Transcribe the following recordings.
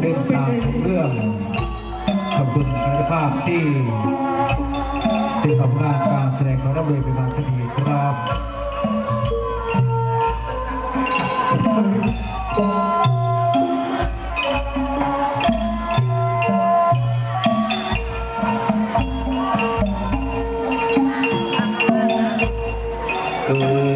เรื่องราวของเรื่องขอบคุณคุณภาพที่ติดผลงานการแสดงของรับเรียเป็นบางสักทีครับเออ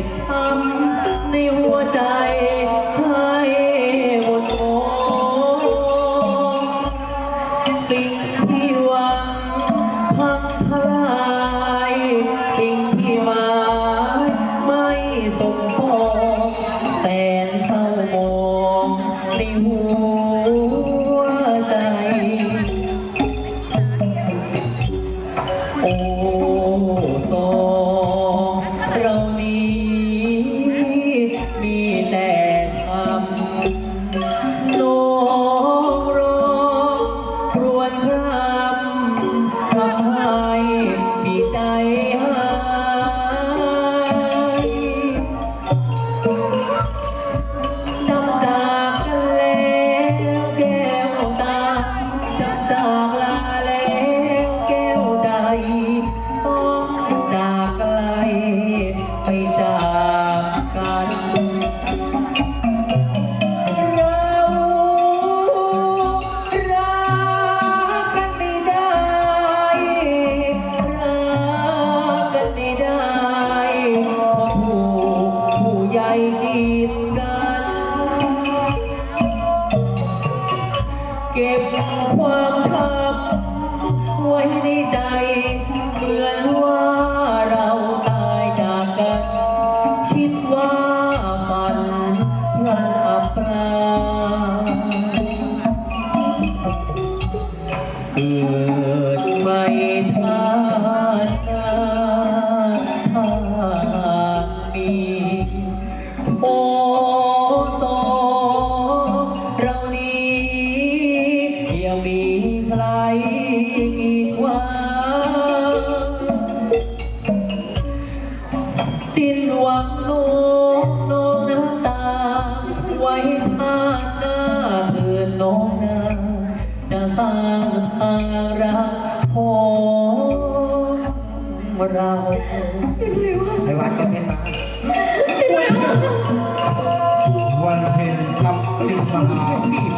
น เก็บความช้ำไเกิดไม่ชาติหน้าถ้ามีโอ้สอเรานี้ยังมีใครกีดขวางสิ้นหวังโน้มโน้น้ำตา ไว้ชาติหน้าเกิดน้องนาจะสร้างทาง รักของเราไอ้วัดก็เพชรมาวันเพ็ญคำจึงมาหาพี่